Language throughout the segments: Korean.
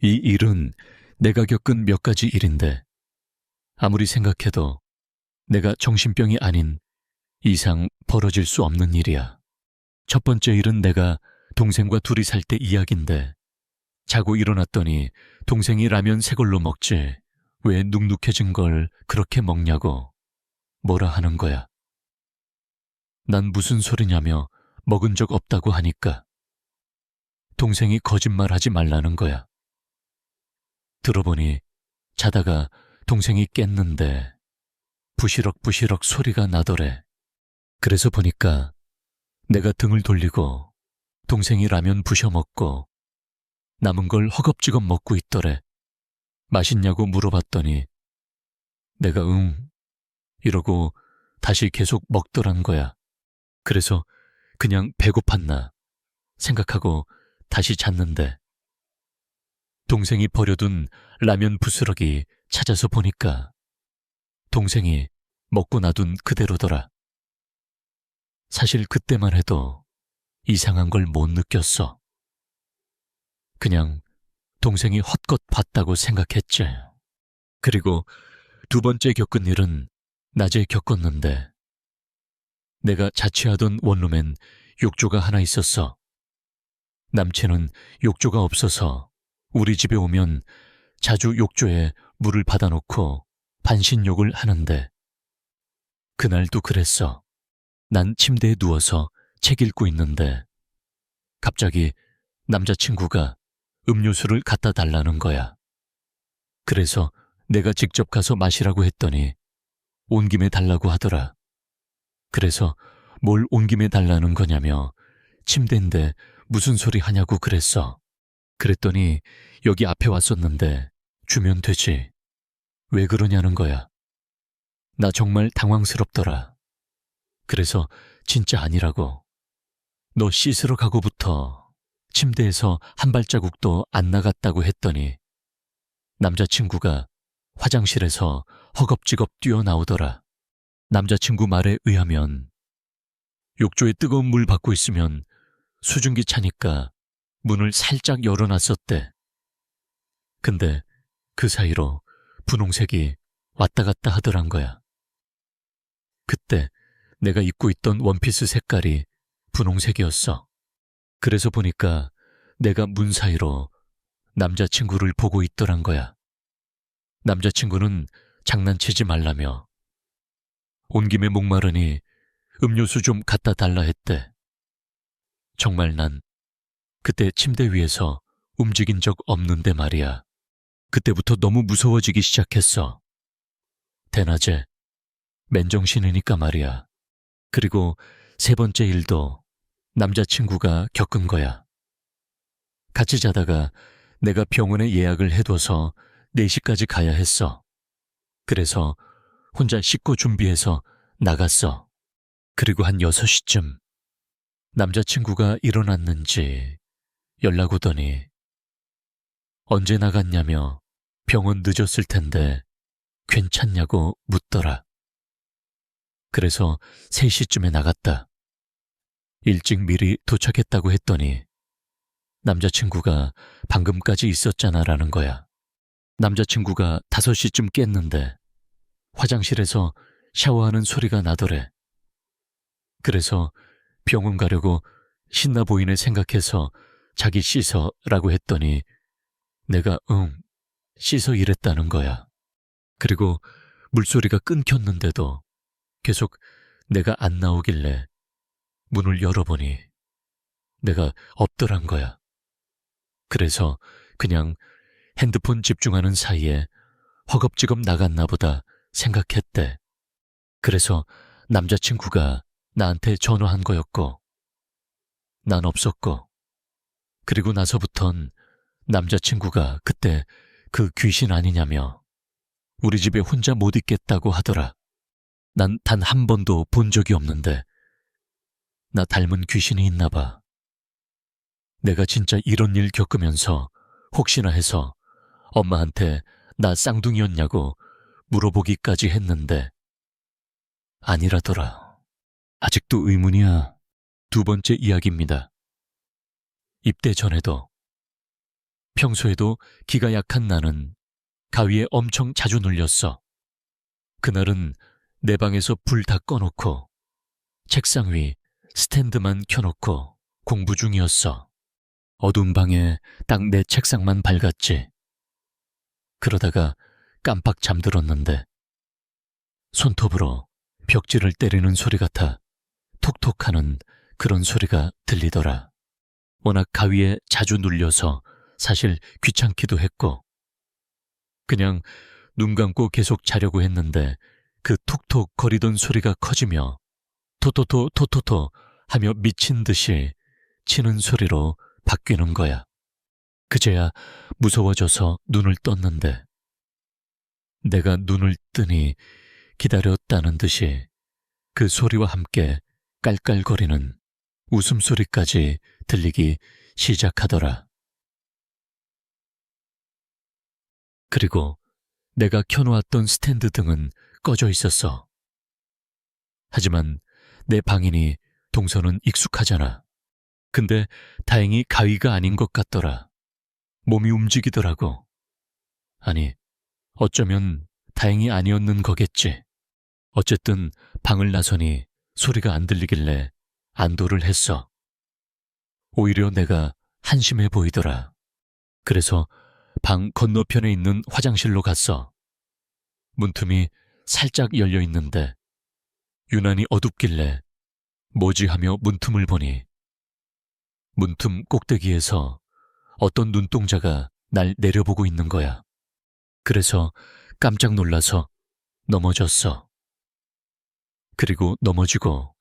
이 일은 내가 겪은 몇 가지 일인데 아무리 생각해도 내가 정신병이 아닌 이상 벌어질 수 없는 일이야. 첫 번째 일은 내가 동생과 둘이 살 때 이야기인데 자고 일어났더니 동생이 라면 새 걸로 먹지 왜 눅눅해진 걸 그렇게 먹냐고 뭐라 하는 거야. 난 무슨 소리냐며 먹은 적 없다고 하니까 동생이 거짓말하지 말라는 거야. 들어보니 자다가 동생이 깼는데 부시럭부시럭 소리가 나더래. 그래서 보니까 내가 등을 돌리고 동생이 라면 부셔 먹고 남은 걸 허겁지겁 먹고 있더래. 맛있냐고 물어봤더니 내가 응 이러고 다시 계속 먹더란 거야. 그래서 그냥 배고팠나 생각하고 다시 잤는데 동생이 버려둔 라면 부스러기 찾아서 보니까 동생이 먹고 놔둔 그대로더라. 사실 그때만 해도 이상한 걸 못 느꼈어. 그냥 동생이 헛것 봤다고 생각했지. 그리고 두 번째 겪은 일은 낮에 겪었는데 내가 자취하던 원룸엔 욕조가 하나 있었어. 남친은 욕조가 없어서 우리 집에 오면 자주 욕조에 물을 받아놓고 반신욕을 하는데 그날도 그랬어. 난 침대에 누워서 책 읽고 있는데 갑자기 남자친구가 음료수를 갖다 달라는 거야. 그래서 내가 직접 가서 마시라고 했더니 온 김에 달라고 하더라. 그래서 뭘 온 김에 달라는 거냐며 침대인데 무슨 소리 하냐고 그랬어. 그랬더니 여기 앞에 왔었는데 주면 되지. 왜 그러냐는 거야. 나 정말 당황스럽더라. 그래서 진짜 아니라고. 너 씻으러 가고부터 침대에서 한 발자국도 안 나갔다고 했더니 남자친구가 화장실에서 허겁지겁 뛰어나오더라. 남자친구 말에 의하면 욕조에 뜨거운 물 받고 있으면 수증기 차니까 문을 살짝 열어놨었대. 근데 그 사이로 분홍색이 왔다 갔다 하더란 거야. 그때 내가 입고 있던 원피스 색깔이 분홍색이었어. 그래서 보니까 내가 문 사이로 남자친구를 보고 있더란 거야. 남자친구는 장난치지 말라며 온 김에 목마르니 음료수 좀 갖다 달라 했대. 정말 난 그때 침대 위에서 움직인 적 없는데 말이야. 그때부터 너무 무서워지기 시작했어. 대낮에 맨정신이니까 말이야. 그리고 세 번째 일도 남자친구가 겪은 거야. 같이 자다가 내가 병원에 예약을 해둬서 4시까지 가야 했어. 그래서 혼자 씻고 준비해서 나갔어. 그리고 한 6시쯤 남자친구가 일어났는지 연락 오더니 언제 나갔냐며 병원 늦었을 텐데 괜찮냐고 묻더라. 그래서 3시쯤에 나갔다. 일찍 미리 도착했다고 했더니 남자친구가 방금까지 있었잖아 라는 거야. 남자친구가 5시쯤 깼는데 화장실에서 샤워하는 소리가 나더래. 그래서 병원 가려고 신나 보이네 생각해서 자기 씻어 라고 했더니 내가 응, 씻어 이랬다는 거야. 그리고 물소리가 끊겼는데도 계속 내가 안 나오길래 문을 열어보니 내가 없더란 거야. 그래서 그냥 핸드폰 집중하는 사이에 허겁지겁 나갔나 보다 생각했대. 그래서 남자친구가 나한테 전화한 거였고, 난 없었고, 그리고 나서부턴 남자친구가 그때 그 귀신 아니냐며 우리 집에 혼자 못 있겠다고 하더라. 난 단 한 번도 본 적이 없는데 나 닮은 귀신이 있나 봐. 내가 진짜 이런 일 겪으면서 혹시나 해서 엄마한테 나 쌍둥이였냐고 물어보기까지 했는데 아니라더라. 아직도 의문이야. 두 번째 이야기입니다. 입대 전에도 평소에도 기가 약한 나는 가위에 엄청 자주 눌렸어. 그날은 내 방에서 불 다 꺼놓고 책상 위 스탠드만 켜놓고 공부 중이었어. 어두운 방에 딱 내 책상만 밝았지. 그러다가 깜빡 잠들었는데 손톱으로 벽지를 때리는 소리 같아 톡톡하는 그런 소리가 들리더라. 워낙 가위에 자주 눌려서 사실 귀찮기도 했고 그냥 눈 감고 계속 자려고 했는데 그 톡톡 거리던 소리가 커지며 토토토 토토토 하며 미친 듯이 치는 소리로 바뀌는 거야. 그제야 무서워져서 눈을 떴는데 내가 눈을 뜨니 기다렸다는 듯이 그 소리와 함께 깔깔거리는 웃음소리까지 들리기 시작하더라. 그리고 내가 켜놓았던 스탠드 등은 꺼져 있었어. 하지만 내 방인이 동서는 익숙하잖아. 근데 다행히 가위가 아닌 것 같더라. 몸이 움직이더라고. 아니, 어쩌면 다행히 아니었는 거겠지. 어쨌든 방을 나서니 소리가 안 들리길래 안도를 했어. 오히려 내가 한심해 보이더라. 그래서 방 건너편에 있는 화장실로 갔어. 문틈이 살짝 열려 있는데 유난히 어둡길래 뭐지 하며 문틈을 보니 문틈 꼭대기에서 어떤 눈동자가 날 내려보고 있는 거야. 그래서 깜짝 놀라서 넘어졌어. 그리고 넘어지고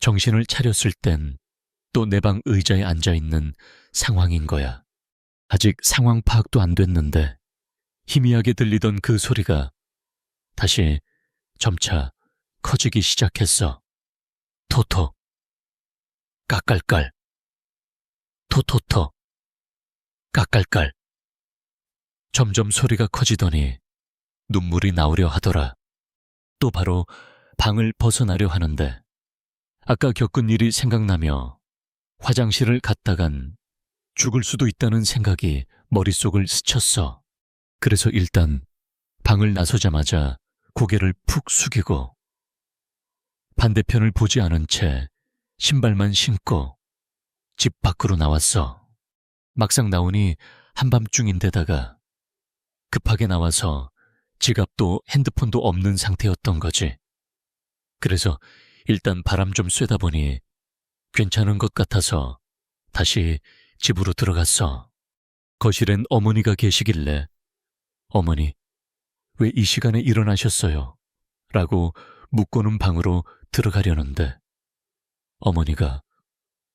정신을 차렸을 땐 또 내 방 의자에 앉아 있는 상황인 거야. 아직 상황 파악도 안 됐는데 희미하게 들리던 그 소리가 다시 점차 커지기 시작했어. 토토. 까깔깔. 토토토. 까깔깔. 점점 소리가 커지더니 눈물이 나오려 하더라. 또 바로 방을 벗어나려 하는데 아까 겪은 일이 생각나며 화장실을 갔다간 죽을 수도 있다는 생각이 머릿속을 스쳤어. 그래서 일단 방을 나서자마자 고개를 푹 숙이고 반대편을 보지 않은 채 신발만 신고 집 밖으로 나왔어. 막상 나오니 한밤중인데다가 급하게 나와서 지갑도 핸드폰도 없는 상태였던 거지. 그래서 일단 바람 좀 쐬다 보니 괜찮은 것 같아서 다시 집으로 들어갔어. 거실엔 어머니가 계시길래 어머니, 왜 이 시간에 일어나셨어요? 라고 묻고는 방으로 들어가려는데 어머니가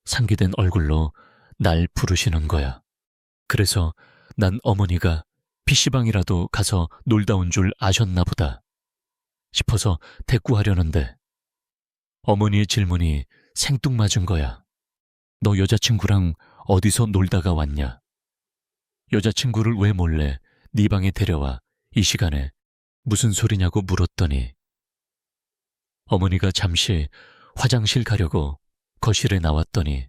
상기된 얼굴로 날 부르시는 거야. 그래서 난 어머니가 PC방이라도 가서 놀다 온 줄 아셨나 보다 싶어서 대꾸하려는데 어머니의 질문이 생뚱맞은 거야. 너 여자친구랑 어디서 놀다가 왔냐? 여자친구를 왜 몰래 네 방에 데려와 이 시간에 무슨 소리냐고 물었더니 어머니가 잠시 화장실 가려고 거실에 나왔더니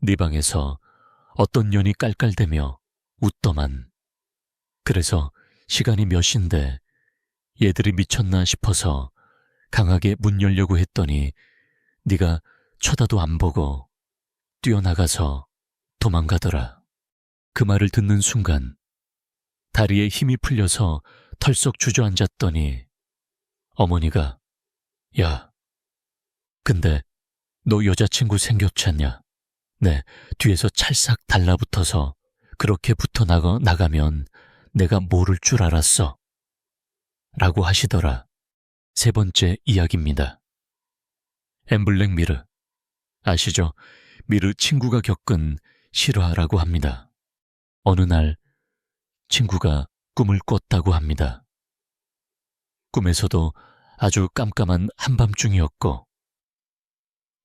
네 방에서 어떤 년이 깔깔대며 웃더만. 그래서 시간이 몇 시인데 얘들이 미쳤나 싶어서 강하게 문 열려고 했더니 네가 쳐다도 안 보고 뛰어나가서 도망가더라. 그 말을 듣는 순간 다리에 힘이 풀려서 털썩 주저앉았더니 어머니가 야, 근데 너 여자친구 생겼잖냐? 네, 뒤에서 찰싹 달라붙어서 그렇게 붙어 나가, 나가면 내가 모를 줄 알았어. 라고 하시더라. 세 번째 이야기입니다. 엠블랙 미르. 아시죠? 미르 친구가 겪은 실화라고 합니다. 어느 날 친구가 꿈을 꿨다고 합니다. 꿈에서도 아주 깜깜한 한밤중이었고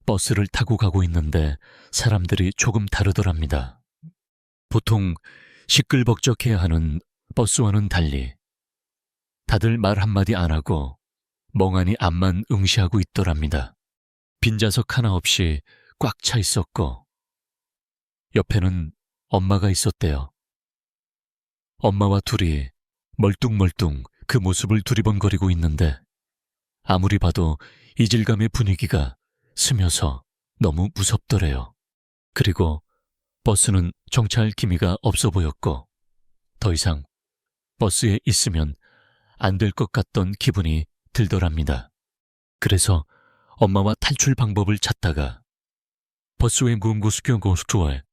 버스를 타고 가고 있는데 사람들이 조금 다르더랍니다. 보통 시끌벅적해야 하는 버스와는 달리 다들 말 한마디 안 하고 멍하니 앞만 응시하고 있더랍니다. 빈자석 하나 없이 꽉 차 있었고 옆에는 엄마가 있었대요. 엄마와 둘이 멀뚱멀뚱 그 모습을 두리번거리고 있는데 아무리 봐도 이질감의 분위기가 스며서 너무 무섭더래요. 그리고 버스는 정차할 기미가 없어 보였고 더 이상 버스에 있으면 안 될 것 같던 기분이 들더랍니다. 그래서 엄마와 탈출 방법을 찾다가 버스의 무음고수경고수투어에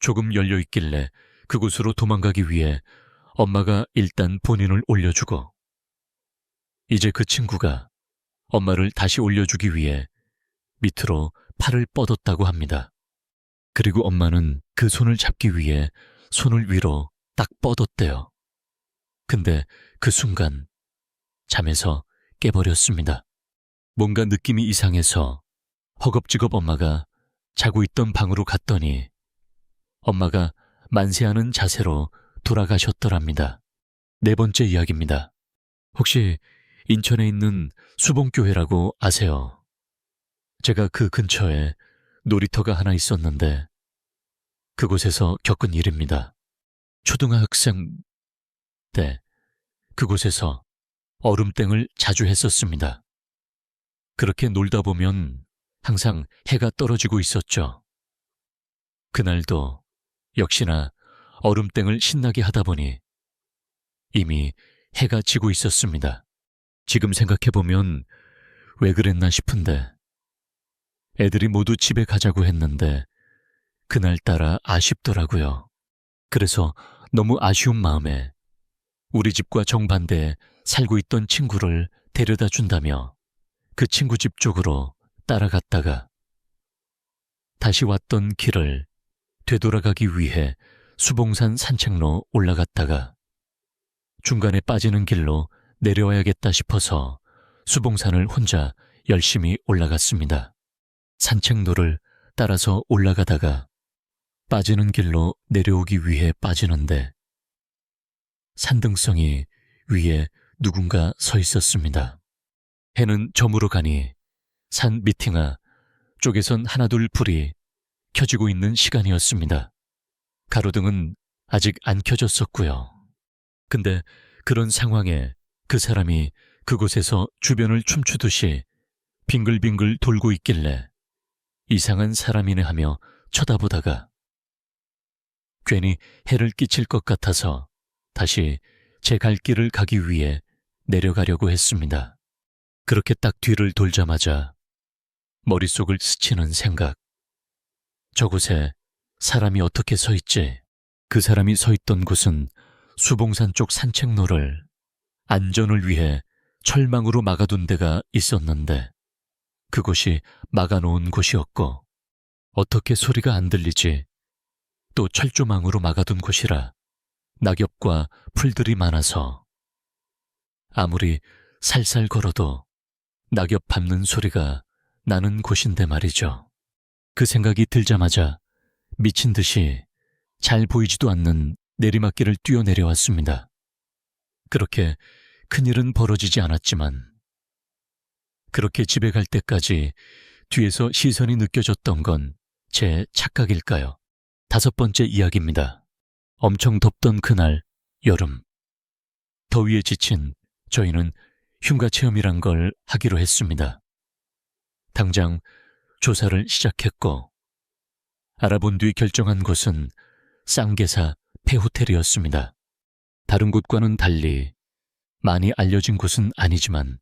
조금 열려 있길래 그곳으로 도망가기 위해 엄마가 일단 본인을 올려주고 이제 그 친구가 엄마를 다시 올려주기 위해 밑으로 팔을 뻗었다고 합니다. 그리고 엄마는 그 손을 잡기 위해 손을 위로 딱 뻗었대요. 근데 그 순간 잠에서 깨버렸습니다. 뭔가 느낌이 이상해서 허겁지겁 엄마가 자고 있던 방으로 갔더니 엄마가 만세하는 자세로 돌아가셨더랍니다. 네 번째 이야기입니다. 혹시 인천에 있는 수봉교회라고 아세요? 제가 그 근처에 놀이터가 하나 있었는데 그곳에서 겪은 일입니다. 초등학생 때 그곳에서 얼음땡을 자주 했었습니다. 그렇게 놀다 보면 항상 해가 떨어지고 있었죠. 그날도 역시나 얼음땡을 신나게 하다 보니 이미 해가 지고 있었습니다. 지금 생각해보면 왜 그랬나 싶은데 애들이 모두 집에 가자고 했는데 그날따라 아쉽더라고요. 그래서 너무 아쉬운 마음에 우리 집과 정반대에 살고 있던 친구를 데려다 준다며 그 친구 집 쪽으로 따라갔다가 다시 왔던 길을 되돌아가기 위해 수봉산 산책로 올라갔다가 중간에 빠지는 길로 내려와야겠다 싶어서 수봉산을 혼자 열심히 올라갔습니다. 산책로를 따라서 올라가다가 빠지는 길로 내려오기 위해 빠지는데 산등성이 위에 누군가 서 있었습니다. 해는 저물어 가니 산 미팅아 쪽에선 하나둘 불이 켜지고 있는 시간이었습니다. 가로등은 아직 안 켜졌었고요. 근데 그런 상황에 그 사람이 그곳에서 주변을 춤추듯이 빙글빙글 돌고 있길래 이상한 사람이네 하며 쳐다보다가 괜히 해를 끼칠 것 같아서 다시 제 갈 길을 가기 위해 내려가려고 했습니다. 그렇게 딱 뒤를 돌자마자 머릿속을 스치는 생각. 저곳에 사람이 어떻게 서 있지? 그 사람이 서 있던 곳은 수봉산 쪽 산책로를 안전을 위해 철망으로 막아둔 데가 있었는데 그곳이 막아놓은 곳이었고 어떻게 소리가 안 들리지? 또 철조망으로 막아둔 곳이라 낙엽과 풀들이 많아서 아무리 살살 걸어도 낙엽 밟는 소리가 나는 곳인데 말이죠. 그 생각이 들자마자 미친 듯이 잘 보이지도 않는 내리막길을 뛰어내려왔습니다. 그렇게 큰일은 벌어지지 않았지만 그렇게 집에 갈 때까지 뒤에서 시선이 느껴졌던 건 제 착각일까요? 다섯 번째 이야기입니다. 엄청 덥던 그날 여름. 더위에 지친 저희는 흉가 체험이란 걸 하기로 했습니다. 당장 조사를 시작했고 알아본 뒤 결정한 곳은 쌍계사 폐호텔이었습니다. 다른 곳과는 달리 많이 알려진 곳은 아니지만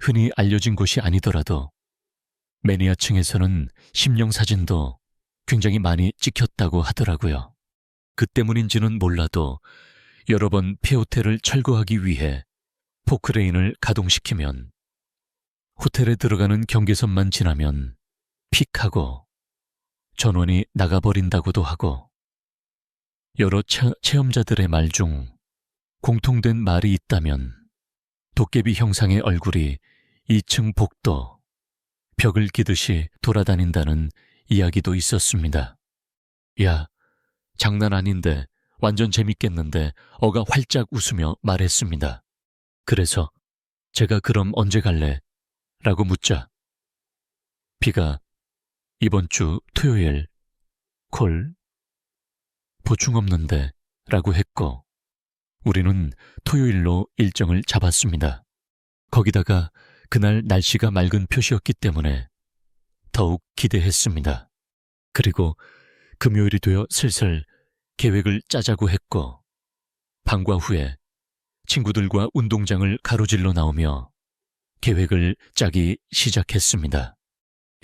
흔히 알려진 곳이 아니더라도 매니아층에서는 심령 사진도 굉장히 많이 찍혔다고 하더라고요. 그 때문인지는 몰라도 여러 번 폐호텔을 철거하기 위해 포크레인을 가동시키면 호텔에 들어가는 경계선만 지나면 픽하고 전원이 나가버린다고도 하고 여러 차, 체험자들의 말 중 공통된 말이 있다면 도깨비 형상의 얼굴이 2층 복도 벽을 기듯이 돌아다닌다는 이야기도 있었습니다. 야, 장난 아닌데 완전 재밌겠는데 어가 활짝 웃으며 말했습니다. 그래서 제가 그럼 언제 갈래? 라고 묻자 비가 이번 주 토요일 콜? 보충 없는데 라고 했고 우리는 토요일로 일정을 잡았습니다. 거기다가 그날 날씨가 맑은 표시였기 때문에 더욱 기대했습니다. 그리고 금요일이 되어 슬슬 계획을 짜자고 했고 방과 후에 친구들과 운동장을 가로질러 나오며 계획을 짜기 시작했습니다.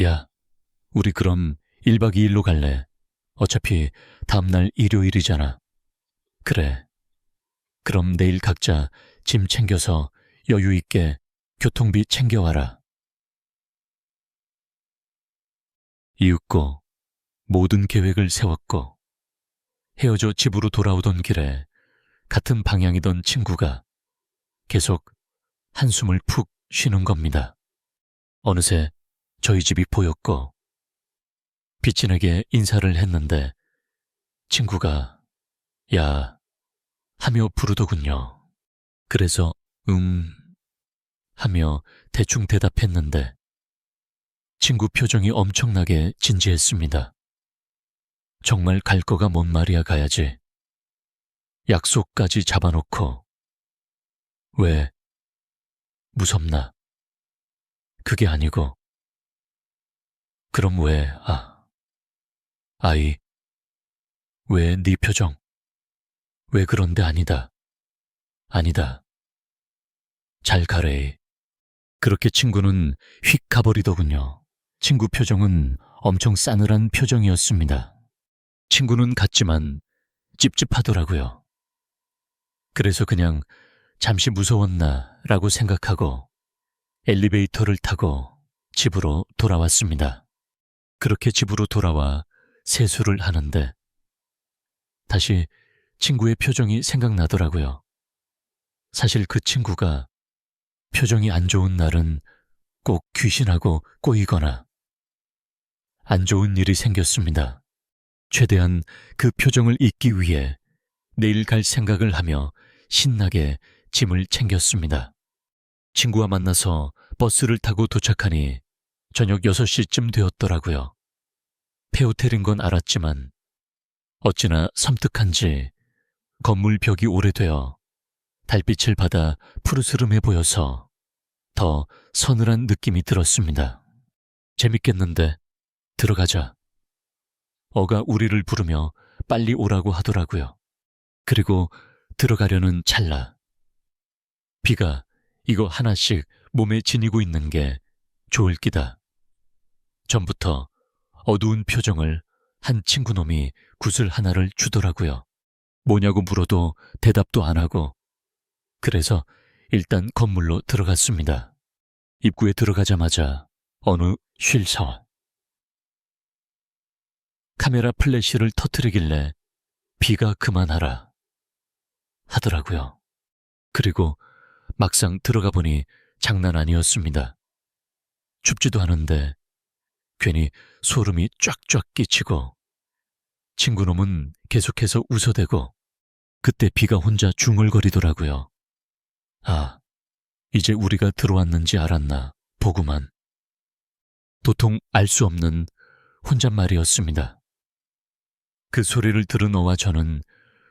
야, 우리 그럼 1박 2일로 갈래? 어차피 다음날 일요일이잖아. 그래. 그럼 내일 각자 짐 챙겨서 여유 있게 교통비 챙겨와라. 이윽고 모든 계획을 세웠고 헤어져 집으로 돌아오던 길에 같은 방향이던 친구가 계속 한숨을 푹 쉬는 겁니다. 어느새 저희 집이 보였고 비친에게 인사를 했는데 친구가 야 하며 부르더군요. 그래서 음 하며 대충 대답했는데 친구 표정이 엄청나게 진지했습니다. 정말 갈 거가 뭔 말이야 가야지. 약속까지 잡아놓고 왜 무섭나? 그게 아니고 그럼 왜 아, 아이 왜 네 표정 왜 그런데 아니다 아니다 잘 가래 그렇게 친구는 휙 가버리더군요. 친구 표정은 엄청 싸늘한 표정이었습니다. 친구는 갔지만 찝찝하더라고요. 그래서 그냥 잠시 무서웠나 라고 생각하고 엘리베이터를 타고 집으로 돌아왔습니다. 그렇게 집으로 돌아와 세수를 하는데 다시 친구의 표정이 생각나더라고요. 사실 그 친구가 표정이 안 좋은 날은 꼭 귀신하고 꼬이거나 안 좋은 일이 생겼습니다. 최대한 그 표정을 잊기 위해 내일 갈 생각을 하며 신나게 짐을 챙겼습니다. 친구와 만나서 버스를 타고 도착하니 저녁 6시쯤 되었더라고요. 폐호텔인 건 알았지만 어찌나 섬뜩한지 건물 벽이 오래되어 달빛을 받아 푸르스름해 보여서 더 서늘한 느낌이 들었습니다. 재밌겠는데 들어가자. 어가 우리를 부르며 빨리 오라고 하더라고요. 그리고 들어가려는 찰나. 비가 이거 하나씩 몸에 지니고 있는 게 좋을 기다. 전부터 어두운 표정을 한 친구놈이 구슬 하나를 주더라고요. 뭐냐고 물어도 대답도 안 하고 그래서 일단 건물로 들어갔습니다. 입구에 들어가자마자 어느 쉴서 카메라 플래시를 터트리길래 비가 그만하라 하더라고요. 그리고 막상 들어가 보니 장난 아니었습니다. 춥지도 않은데 괜히 소름이 쫙쫙 끼치고 친구놈은 계속해서 웃어대고 그때 비가 혼자 중얼거리더라고요. 아, 이제 우리가 들어왔는지 알았나 보구만. 도통 알 수 없는 혼잣말이었습니다. 그 소리를 들은 어와 저는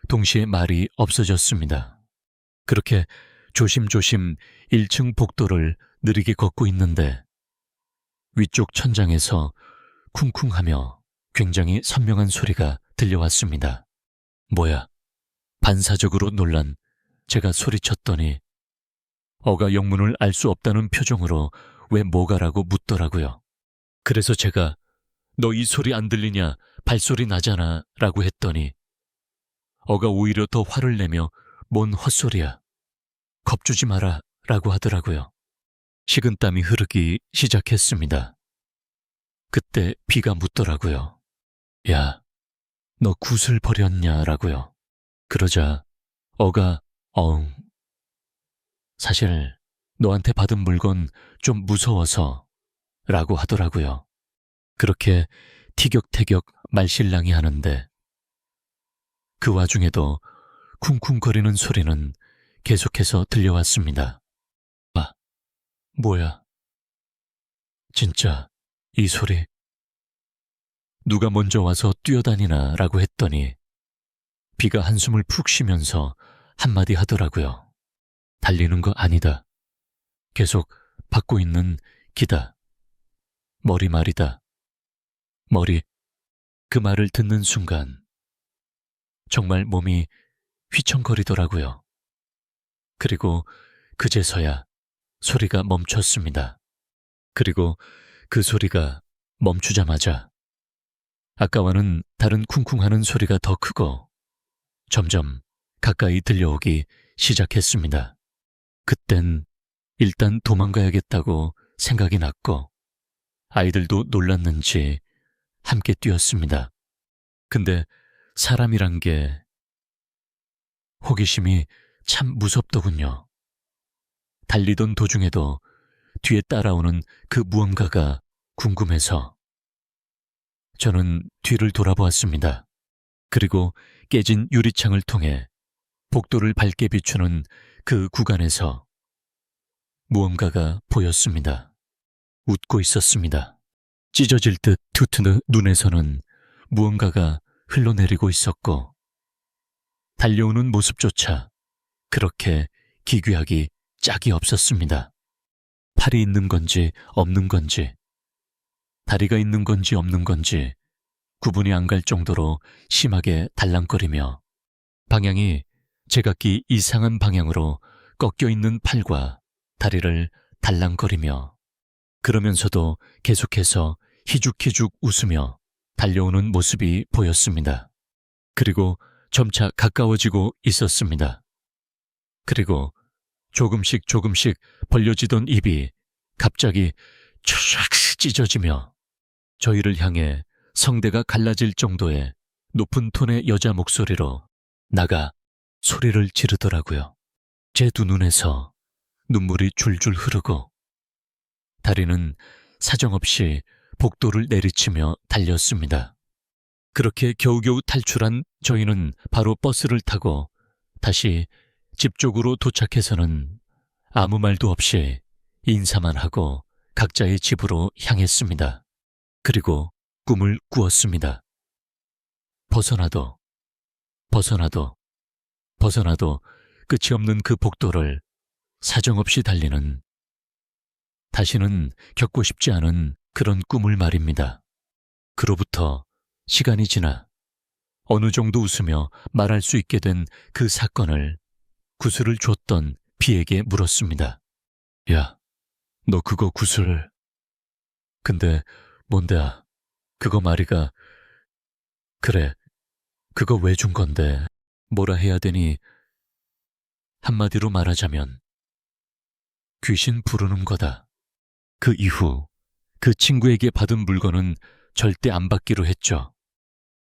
동시에 말이 없어졌습니다. 그렇게 조심조심 1층 복도를 느리게 걷고 있는데 위쪽 천장에서 쿵쿵하며 굉장히 선명한 소리가 들려왔습니다. 뭐야? 반사적으로 놀란 제가 소리쳤더니 어가 영문을 알 수 없다는 표정으로 왜 뭐가라고 묻더라고요. 그래서 제가 너 이 소리 안 들리냐? 발소리 나잖아. 라고 했더니 어가 오히려 더 화를 내며 뭔 헛소리야. 겁주지 마라. 라고 하더라고요. 식은땀이 흐르기 시작했습니다. 그때 비가 묻더라고요. 야, 너 굿을 버렸냐? 라고요. 그러자 어가 어흥 사실 너한테 받은 물건 좀 무서워서 라고 하더라고요. 그렇게 티격태격 말실랑이 하는데 그 와중에도 쿵쿵거리는 소리는 계속해서 들려왔습니다. 아, 뭐야. 진짜 이 소리. 누가 먼저 와서 뛰어다니나 라고 했더니 비가 한숨을 푹 쉬면서 한마디 하더라고요. 달리는 거 아니다. 계속 받고 있는 기다. 머리 말이다. 머리. 그 말을 듣는 순간 정말 몸이 휘청거리더라고요. 그리고 그제서야 소리가 멈췄습니다. 그리고 그 소리가 멈추자마자 아까와는 다른 쿵쿵하는 소리가 더 크고 점점 가까이 들려오기 시작했습니다. 그땐 일단 도망가야겠다고 생각이 났고 아이들도 놀랐는지 함께 뛰었습니다. 근데 사람이란 게 호기심이 참 무섭더군요. 달리던 도중에도 뒤에 따라오는 그 무언가가 궁금해서 저는 뒤를 돌아보았습니다. 그리고 깨진 유리창을 통해 복도를 밝게 비추는 그 구간에서 무언가가 보였습니다. 웃고 있었습니다. 찢어질 듯 투트는 눈에서는 무언가가 흘러내리고 있었고 달려오는 모습조차 그렇게 기괴하기 짝이 없었습니다. 팔이 있는 건지 없는 건지 다리가 있는 건지 없는 건지 구분이 안 갈 정도로 심하게 달랑거리며 방향이 제각기 이상한 방향으로 꺾여 있는 팔과 다리를 달랑거리며 그러면서도 계속해서 희죽희죽 웃으며 달려오는 모습이 보였습니다. 그리고 점차 가까워지고 있었습니다. 그리고 조금씩 조금씩 벌려지던 입이 갑자기 촤샥 찢어지며 저희를 향해 성대가 갈라질 정도의 높은 톤의 여자 목소리로 나가 소리를 지르더라고요. 제 두 눈에서 눈물이 줄줄 흐르고 다리는 사정없이 복도를 내리치며 달렸습니다. 그렇게 겨우겨우 탈출한 저희는 바로 버스를 타고 다시 집 쪽으로 도착해서는 아무 말도 없이 인사만 하고 각자의 집으로 향했습니다. 그리고 꿈을 꾸었습니다. 벗어나도, 벗어나도, 벗어나도 끝이 없는 그 복도를 사정없이 달리는 다시는 겪고 싶지 않은 그런 꿈을 말입니다. 그로부터 시간이 지나 어느 정도 웃으며 말할 수 있게 된 그 사건을 구슬을 줬던 비에게 물었습니다. 야, 너 그거 구슬. 근데 뭔데야? 그거 말이가 그래. 그거 왜 준 건데? 뭐라 해야 되니? 한마디로 말하자면 귀신 부르는 거다. 그 이후 그 친구에게 받은 물건은 절대 안 받기로 했죠.